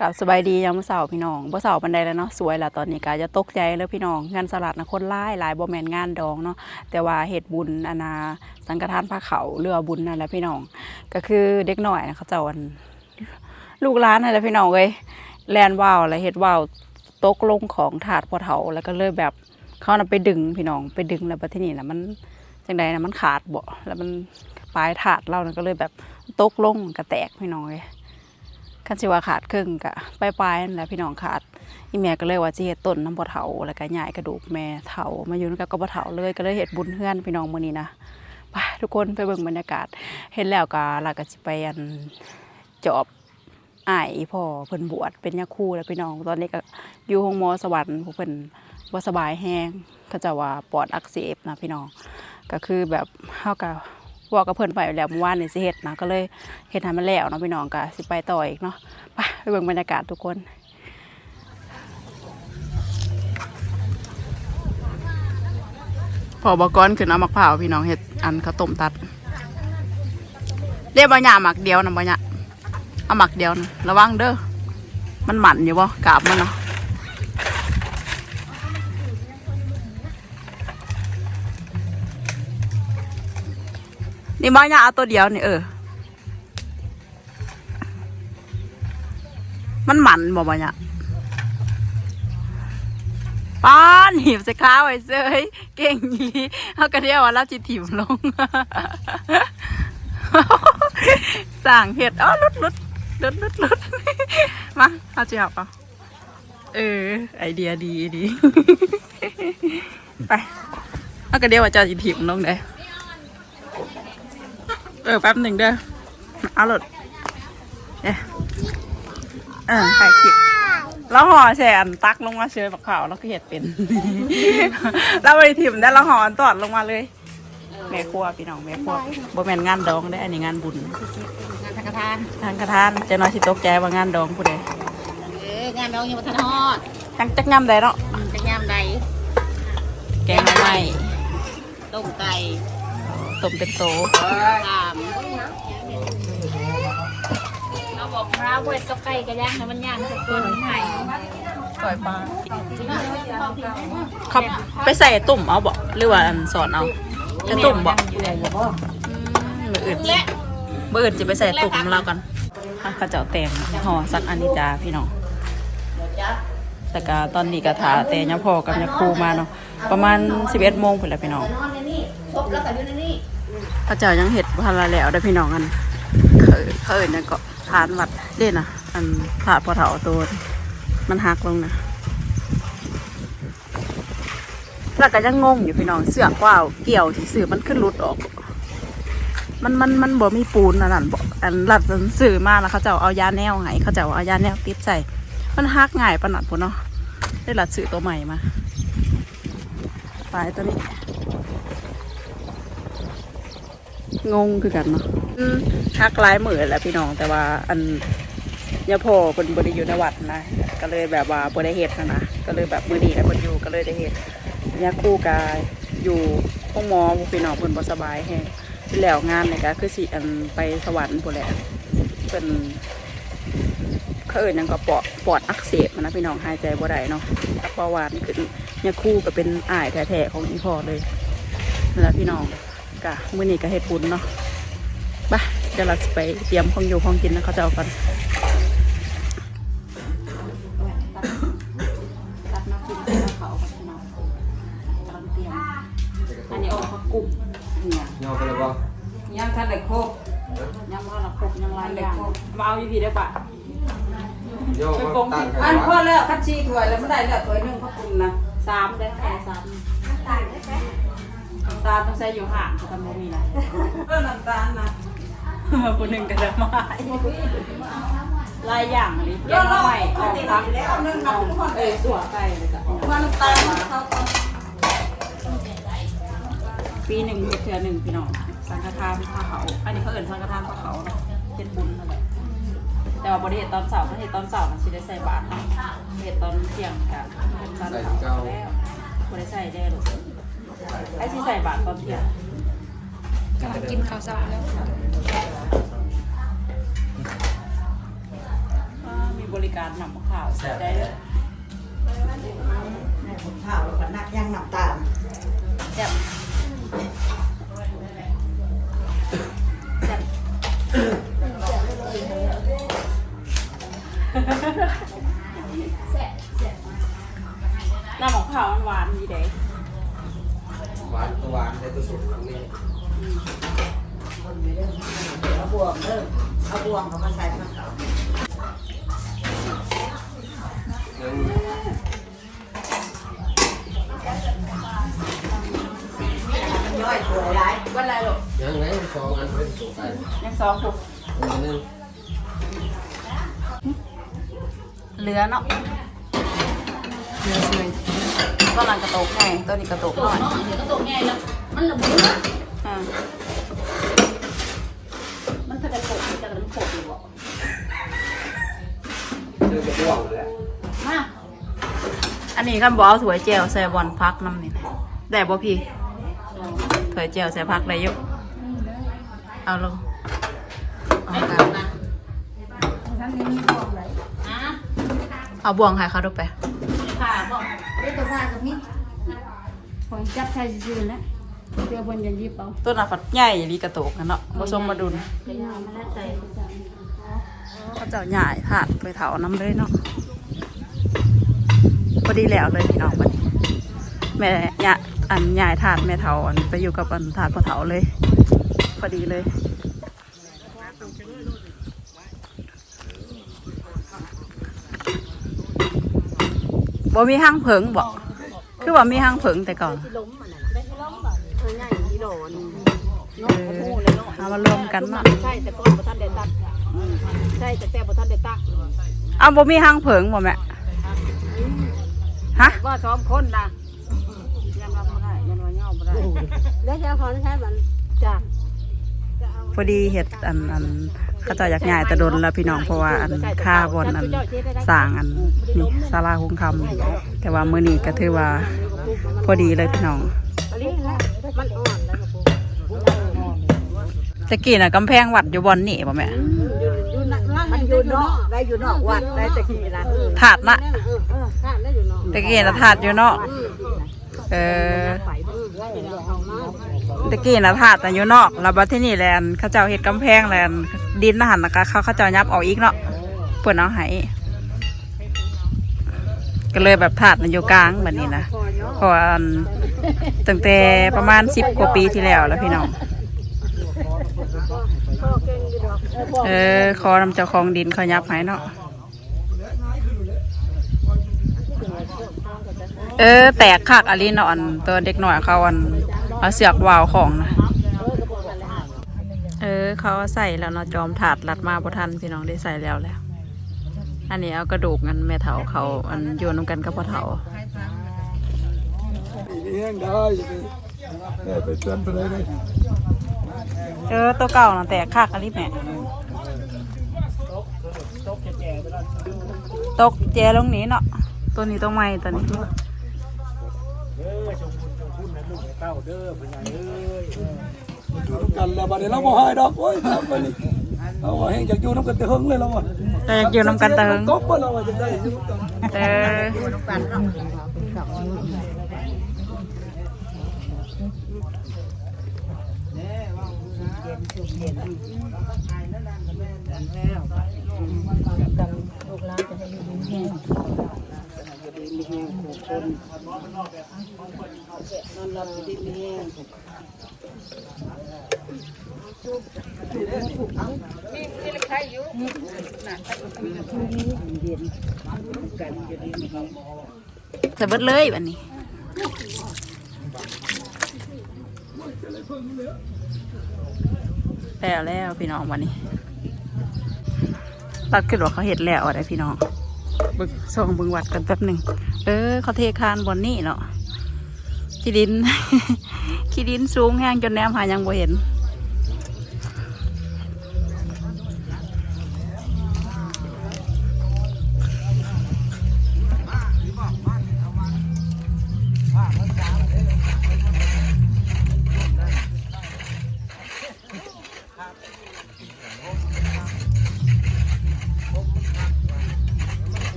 กับสบายดียามมื้อเสาร์พี่น้องบ่เสาร์ปันใดแล้วเนาะสวยแล้วตอนนี้ก็จะตกใจแล้วพี่น้องงานสลัดนะคนหลายหลายบ่แมนงานดองเนาะแต่ว่าเฮ็ดบุญอนาสังฆทานพระเขาเรือบุญนั่นแหละพี่น้อง ก็คือเด็กหน้อยนะเขาเจ้าันลูกหลานนั่นแหละพี่น้องเอ้ยแลนว่าวแล้วเฮ็ดว่าวตกลงของถาดพอเฒ่าแล้วก็เลยแบบเขานำไปดึงพี่น้องไปดึงแล้วบัดทีนี้นะมันจังใดนะมันขาดบ่แล้วมันปลายถาดเรานั่นก็เลยแบบตกลงกระแตกพี่น้องเอ้ย คันสิว่าขาดครึ่งกะปลายๆนั่นแหละพี่น้องขาดอีแม่ก็เลยว่าสิเฮ็ดต้นน้ำบ่เฒ่าแล้วก็ย้ายกระดูกแม่เฒ่ามาอยู่นกับก็บ่เฒ่าเลยก็เลยเฮ็ดบุญเฮือนพี่น้องมื้อนี้นะไปทุกคนไปเบิ่งบรรยากาศ เห็นแล้วก็ลาก็สิไปอันจอบอ้ายอีพ่อเพิ่นบวชเป็นยาคูแล้วพี่น้อง ตอนนี้ก็อยู่โรงหมอสวรรค์ผู้เพิ่นบ่าสบายแฮงเขาจะว่าปอดอักเสบนะพี่น้อง ก็คือแบบเฮาก็ เว่ากับเพิ่นไปแล้วเมื่อวานนี่สิเฮ็ดนะก็เลยเฮ็ดให้มันแล้วเนาะพี่น้องก็สิไปต่ออีกเนาะไปไปเบิ่งบรรยากาศทุกคนพอบกรขึ้นเอามะพร้าวพี่น้องเฮ็ดอันข้าวต้มตัดเรียกบ่หยาหมักเดียวนะบ่หยาเอาหมักเดียวนะระวังเด้อมันหมันอยู่บ่กาบมันเนาะ นี่บ่หยาเอาตัวเดียวนี่เออ มันหมันบ่บ่เนี่ยป้านหิบใส่ข้าวไอ้เซยเก่งอีเขาก็เรียกว่าเราจิถิ่มลงสั่งเห็ดอ๋อลุดลุดลุดลุดลุดมาเอาจีบเอาเออ ไอเดียดีดี ไปเขาก็เรียกว่าจ้าจิถิ่มลงเด้ เออแป๊บหนึ่งเด้อเอาหลดเอ๊ะเออถ่ายคลิปแล้วห่อแชนตักลงมาเชยบักขาวแล้วก็เห็ดเป็น แล้วไปถิ่มได้แล้วห่ออันตอดลงมาเลยแม่ครัวพี่น้องแม่ครัวบ่แม่นงานดองได้ออันนี้งานบุญงานสังฆทานทางกระทานเจะน้อยสิตกใจว่างานดองผู้ใดเอองานเรายังมาทันฮอดจังจักงามใดเนาะอืมจะยามใดแกงหน่อไม้ต้มไก่ ต้มเป็นโตตามเราบอกพระเวทกับไก่กระย่างให้มันย่างสักตัวหนึ่งให้ปล่อยปลาเขาไปใส่ตุ่มเอาบ่หรือว่าอันสอนเอาจะตุ่มบ่อืมมืออื่นและมืออื่นจะไปใส่ตุ่มเรากันข้าเจ้าแตงห่อสักอันนี้จ้าพี่น้องแต่ก็ตอนนี้ก็ถาแต่ยาพอกับยาครูมาเนาะประมาณ 11โมงพุ่นแหละพี่น้อง พบแล้วก็อยู่ในนี่พระเจ้ายังเห็ดพันละแล้วได้พี่น้องกันเคยเคยเนี่ยก็ทานวัดเด่นนะอันถาพอเถาตัวมันหักลงนะแล้วก็ยังงงอยู่พี่น้องเสือกว่าวเกี่ยวที่สื่อมันขึ้นรุดออก มันมันมันบ่มีปูนอันนั่นบ่อันรัดสื่อมาแล้วเขาเจ้าเอายาแนวให้เขาเจ้าเอายาแนวติดใส่มันหักง่ายปานนัดพุ่นเนาะได้รัดสื่อตัวใหม่มาไปตัวนี้ งงคือกันเนาะฮักหลายหมือแหละพี่น้องแต่ว่าอันยาโพเป็นบริอยู่ในวัดนะ ก็เลยแบบว่าบริเฮ็ดนะนะก็เลยแบบมือดีแล้วเพิ่นอยู่ก็เลยได้เฮ็ดยาคู่กายอยู่ห้องหมอพี่น้องเพิ่นบสบายแฮงที่แล้วงานนี่ก็คือสิอันไปสวรรค์พุ่นแหละเพิ่นเขาเอิ้นยังก็ปอดปอดอักเสบนะพี่น้องหายใจบ่ได้เนาะตับเบาหวานขึ้นยาคู่ก็เป็นอ้ายแท้ๆของอีพ่อเลยแหละพี่น้อง กะมื้อนี้ก็เฮ็ดบุญเนาะไปเดี๋ยวเราสิไปเตรียมของอยู่ของกินนะเขาจะเอากันตัดมากินเขาเขาเนาะกำลังเตรียมอันนี้เอาผักกุ้งเนี่ยย่อไปแล้วบ่ยังทันได้ครบยังว่าละครบยังหลายอย่างมาเอาอยู่พี่ได้ปะย่อไปมากงตั้งอักันนพอว่าแล้วคัดชีถ้วยแล้วไม่ได้แล้วถ้วยหนึงผักกุ้งนะสามได้แค่สามน้ำตา ลต้องใส่อยู่ห่างเขาทำบ่มีนะเออน้ำตาลนะคนหนึ่งก็จะมาลายอย่างนี้แกงใหม่ออกทั้งแล้วนึ่งน้ำเออสัวไก่เลยจ้ะน้ำตาลเขาปีหนึ่งเทือหนึ่งพี่น้องสังฆทานพระเขาอันนี้เขาเอิ่นสังฆทานพระเขาเนาะเป็นบุญนั่นแหละแต่ว่าบริเหตุตอนเสาร์บริเหตุตอนเสาร์มันสิได้ใส่บาตรเนาะบริเหตุตอนเที่ยงกันเป็นตอนเสาร์แล้วบริใส่ได้หรอก ไอ้ที่ใส่บาตรตอนเที่ยงกำลังกินข้าวเช้าแล้วอ่ามีบบริการนำข้าวได้เลยแม่ผมข้าวแล้วก็นักย่างน้ำตาลแซ่บแซ่บน้ำของข้าวมันหวานดีเด้ หวานตัวหวานแต่ตัวสุกครั้งนี้คนไม่ได้เอาบวงเด้อเอาบวงเขามาใส่ข้าวเขายังมันย่อยสวยหลายวันไรลูกยังไงสองอันเป็นสุกไปยังสองถูกอันนึงเหลือเนาะเหลือเลย ต้นนั้นกระโตกไงต้นนี้กระโตกหน่อยเนาะเดี๋ยวก็ตกง่ายแล้ว มันระเบิดอ่ามันถ้าจะโขกมันจะมันโขกอยู่บ่เจอกระด้วงแล้วมาอันนี้กันบอกเอาถั่วเจียวใส่บอลพักน้ำนี่นะได้บ่พี่ถั่วเจียวใส่พักได้อยุเอาลงเอาไม่กลาถูงกนะทั้งนี้มีบอกเลยนะเอาบ่วงให้เขาดูไปค่ะบอก เดี๋ยวตัวว่ากับนี่ผมจับใช้ซื่อๆแล้วเดี๋ยวบนยันยิบเอาต้นน่ะฝัดใหญ่ลีกระโตกกันเนาะผสมมาดุลเดี๋ยวเอามาแล้วใส่เขาเจ้าใหญ่ถาดไปเถาน้ำเลยเนาะพอดีแล้วเลยพี่น้องบัดนี้แม่ยะอันใหญ่ถาดแม่เถาอันไปอยู่กับอันถาดพ่อเถาเลย พอดีเลยบ่มีห้างเผิงบอก คือว่ามีห้างเผิงแต่ก่อนล้มมันน่ะได้ล้มแบบเออง่ายที่โดนเออเอามารวมกันเนาะใช่แต่ก้อนบ่ทันได้ตัดใช่แต่แต่บ่ทันได้ตักเอาบ่มีห้างเผิงบ่แม่ฮะว่าซ้อมคนนะยังรับบ่ได้ยังว่าย่อบ่ได้แล้วจะเอาของใช้มันจ้ะพอดีเห็ดอันอัน เขาเจ้าอยากย้ายแตะดนแล้วพี่น้องเพราะว่าอันค่าบอนอันสร้างอันนี่ศาลาคงคำแต่ว่ามื้อนี้ก็ถือว่าพอดีเลยพี่น้องอันนี้แหละมันอ่อนแล้วครับผมตะกี้น่ะกำแพงวัดอยู่บอนนี่บ่แม่อยู่นั่นมันอยู่นอกได้อยู่นอกวัดได้ตะกี้นะถาดนะตะกี้น่ะถาดอยู่เนาะเออไปเออ ตะกี้น่ะถาดน่ะอยู่นอกแล้วบัดที่นี่แลนเขาเจ้าเฮ็ดกำแพงแลนดินนะหันนะคะเขาเขาเจ้ายับออกอีกเนาะเพิ่นเอาให้ก็เลยแบบถาดน่ะอยู่กลางแบบนี้นะเพราะว่าอันตั้งแต่ประมาณ10กว่าปีที่แล้วแล้วพี่น้องเออคอนำเจ้าของดินเขายับให้เนาะเออ แตกคักอลินอนตัวเด็กหน่อยเขาอัน เอาเสือกวาวของนะเออ เขาเอาใส่แล้วเนาะจอมถาดรัดมาบ่ทันพี่น้องได้ใส่แล้วแล้ว อันนี้เอากระดูกกันแม่เถาเขาอันโยนนำกันกับพ่อเถาเลี้ยงได้แม่ไปเตือนไปเลยเลยเออตัวเก่าน่ะแตกคักอลิแม่ตกแจลงนี้เนาะตัวนี้ตัวใหม่ตัวนี้ เด้อชมคุณชมคุณให้ลูกให้เต้าเด้อเป็นไงเอ้ยมาอยู่น้ำกันแล้วบัดนี้เราบ่ให้ดอกโอ้ยทำไปนี่เราว่แห้งจากอยู่น้ำกันแต่เฮิงเลยเราว่าแต่อยากอยู่นำกันเติงตบบ่เราว่าจะได้อยู่น้ำกันเอ อใส่เบิดเลยวันนี้แล้วแล้วพี่น้องวันนี้ตัดขึ้นว่าเขาเห็ดแล้วอะไรพี่น้อง บึกส่งบึงวัดกันแป๊บหนึ่งเออเขาเทคานบนนี่เนาะขี้ดิน ขี้ดินสูงแห้งจนแนมหายังบ่เห็น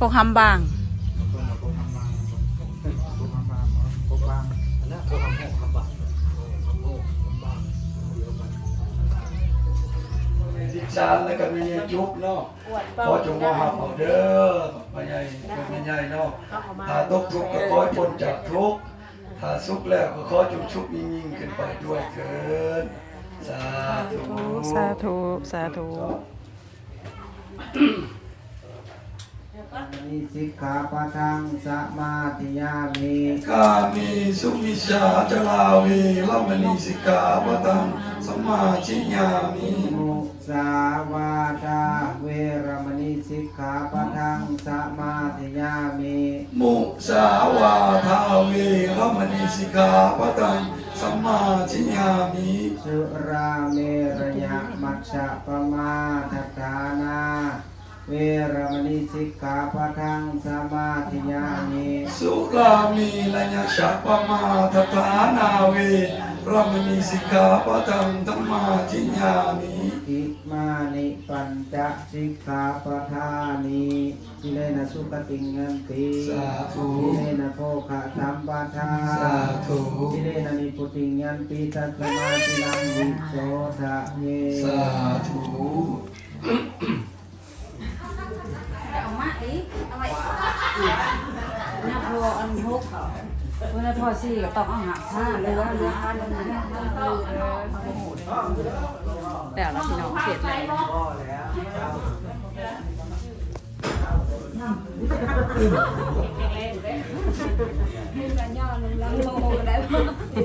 โคกคำบาง ดิฉันแล้วก็มียุบเนาะขอจงมาหาเอาเด้อพ่อใหญ่เป็นใหญ่เนาะถ้าตกทุกข์ก็ขอให้พ้นจากทุกข์ถ้าสุขแล้วก็ขอจงชุบยิ่งๆขึ้นไปด้วยเถิดสาธุ สาธุ สาธุ นิสิกขาปะทังสมาธิยามิกามีสุมิชาจลาวีลัมณีสิกขาปะตังสมมาชิยามิมุสาวาทาเวรมณีสิกขาปะทังสมาธิยามิมุสาวาทาวีลัมณีสิกขาปะตังสมมาชิยามิสุราเมรยะมัชฌะปมาทฐานา เวรมณีสิกขาปะทังสมาธิยามิสุรามีลัญญชาปมาทฐานาวีรัมณีสิกขาปะตังธรรมาชิยามิอิมานิปัญจสิกขาปะทานิสิเลนะสุขติงเงินติสาธุสิเลนะโภคะสัมปทาสาธุสิเลนะนิพุติงยันติตัสมาติลังวิโสทะเยสาธุ เอามาอีกเอาไว้หน้าพออันหกเวลาพอสี่ก็ต้องเอาหาผ้าเลยว่านะผ้าเลยนะแต่ละพี่น้องเสร็จแล้ว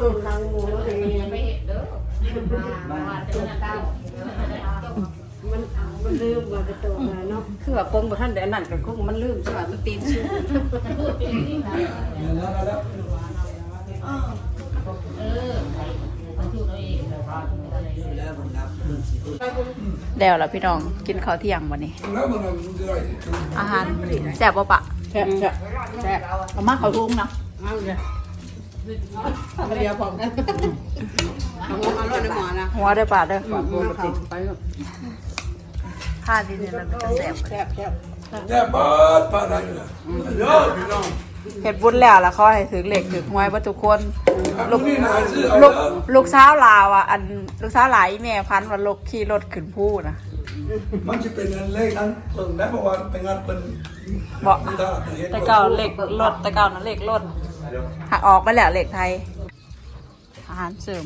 ตุ่มลังหมูเองไม่เห็นเด้อ มันมันลืมว่าจะตัวมาเนาะคือว่าปงบ่ทันได้อันนั้นก็คงมันลืมใช่ป่ะมันตีนชื่อแล้วล่ะพี่น้องกินข้าวเที่ยงวันนี้แล้วมันจะได้อาหารแซ่บปะปะแซ่บแซ่บแซ่บเอามาเขาทุ่งนะเอาเลยเอาเดียวพร้อมกันเอาหัวมาลวดในหมอนะหัวเด้อปะเด้อหัวติดไป ผ้าดินเนี่ยมันจะแซ่บแซ่บแซ่บแย่เปิดปาดังเลยเยอะพี่น้องเฮ็ดบุญแล้วล้วเขาให้ถือเหล็กถือหวยบ่ทุกคนลูกช้าลูกลูกสาวลาวอะอันลูกสาวหลายแม่พันว่าลูกขี่รถขึ้นภูนะมันจะเป็นอันเลขนั้นเพิ่งได้เพราะว่าเป็นงานเป็นบ่ตลาดเห็นแต่เก่าเหล็กรถแต่เก่านั้นเหล็กรถหักออกไปแล้วเหล็กไทยอาหารเสริม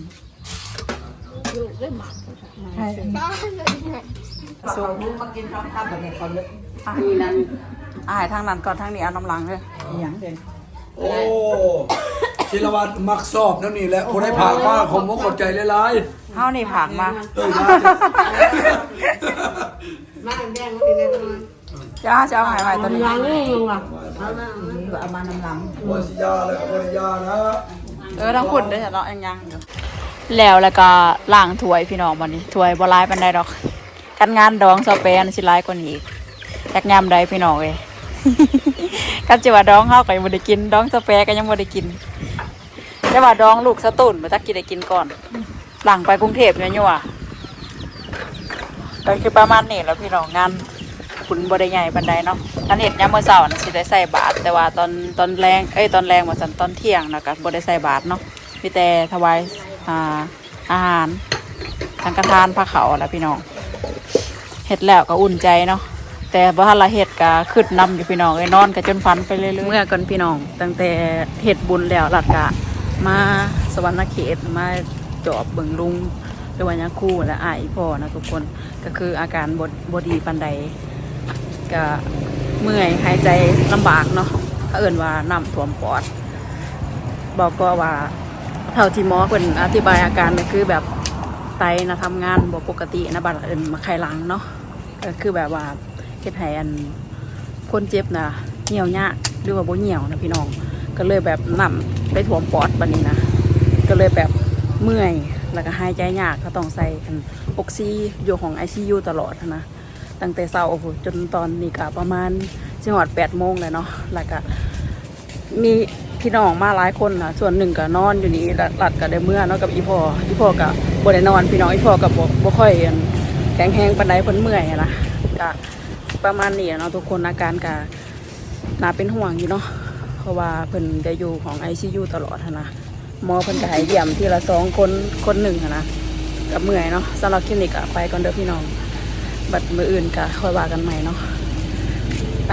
สูงมากินพร้อมข้าวแบบนี้ก่อนเลยอาหารนั้นอาหารทางนั้นก่อนทางนี้เอาน้ำลังเลยอย่างเด่นโอ้ศิลวัตมักชอบนั่นนี่แหละผู้ได้ผ่านมาผมก็ขอบใจหลายเฮานี่ผักมาๆเอ้ยนะมาแดงมาเป็นแดงจ้าจะเอาหายไปตัวนี้ลังนี่มึงว่ะนี่ก็เอามานำหลังบริยาเลยบริยานะเออทั้งขุนด้วยเนาะยังยังอยู่ แล้วแล้วก็ล้างถ้วยพี่น้องวันนี้ถ้วยบ่ร้ายปานใดดอกกันงานดองสเปนสิร้ายกว่านี้อีกจักยามใดพี่น้องเอ้ยกันจิว่าดองเฮาก็ยังบ่ได้กินดองสเปก็ยังบ่ได้กินแต่ว่าดองลูกสะตุ่นมาจักกินได้กินก่อน หลังไปกรุงเทพเนี่ยอยู่อะก็คือประมาณนี้แล้วพี่น้องงานคุณบ่ได้ใหญ่ปานใดเนาะอันเฮ็ดยามมื้อเช้าน่ะสิได้ใส่บาตรแต่ว่าตอนตอนแรงเอ้ยตอนแรงว่าซั่นตอนเที่ยงนะก็บ่ได้ใส่บาตรเนาะมีแต่ถวาย อ่าอาหารสังฆทานพระเขาแล้วพี่น้องเฮ็ดแล้วก็อุ่นใจเนาะแต่บ่ทันละเฮ็ดก็ขึ้นนำอยู่พี่น้องเอ้ยนอนก็จนฝันไปเรื่อยๆเมื่อก่อนพี่น้อง ตั้งแต่เฮ็ดบุญแล้วหลัดกะ มาสวรรณเขตมาจอบเบิ่งลุงหรือว่ายังคู่และอายพ่อนะทุกคนก็คืออาการบดบดีปันใดก็เมื่อยหายใจลำบากเนาะเขาเอิ่นว่าน้ำท่วมปอด บอกก็ว่า เท่าที่หมอเพิ่นอธิบายอาการก็คือแบบไตนะทำงานบ่ปกตินะบัดเอินมาไขหลังเนาะก็คือแบบว่าเฮ็ดให้อันคนเจ็บนะเหี่ยวยากหรือว่าบ่เหี่ยวนะพี่น้อง ก็เลยแบบนํไปถ่วมปอดบันนี้นะ ก็เลยแบบเมื่อยแล้วก็หายใจยากก็ต้องใส่อันออกซิอยู่ของ ICU ตลอดนะตั้งแต่เช้าจนตอนนี้ก็ประมาณจังหวัดแปดโมงเลยเนาะแล้วก็มี พี่น้องมาหลายคนนะส่วนหนึ่งก็นอนอยู่นี่หลัดก็ได้เมื่อเนาะกับอีพ่ออีพ่อก็บ่ได้นอน พี่น้องอีพ่อกับบ่บ่ค่อยอั่นแข็งแรงปานใดเพิ่นเมื่อยนะก็ประมาณนี้เนาะทุกคนอาการก็น่าเป็นห่วงอยู่เนาะเพราะว่าเพิ่นจะอยู่ของ ICU ตลอดนะหมอเพิ่นก็ให้เยี่ยมทีละสองคนคนหนึ่งนะก็เมื่อยเนาะสำหรับคลินิกก็ไปก่อนเด้อพี่น้อง บัดมืออื่นก็ค่อยว่ากันใหม่เนาะไป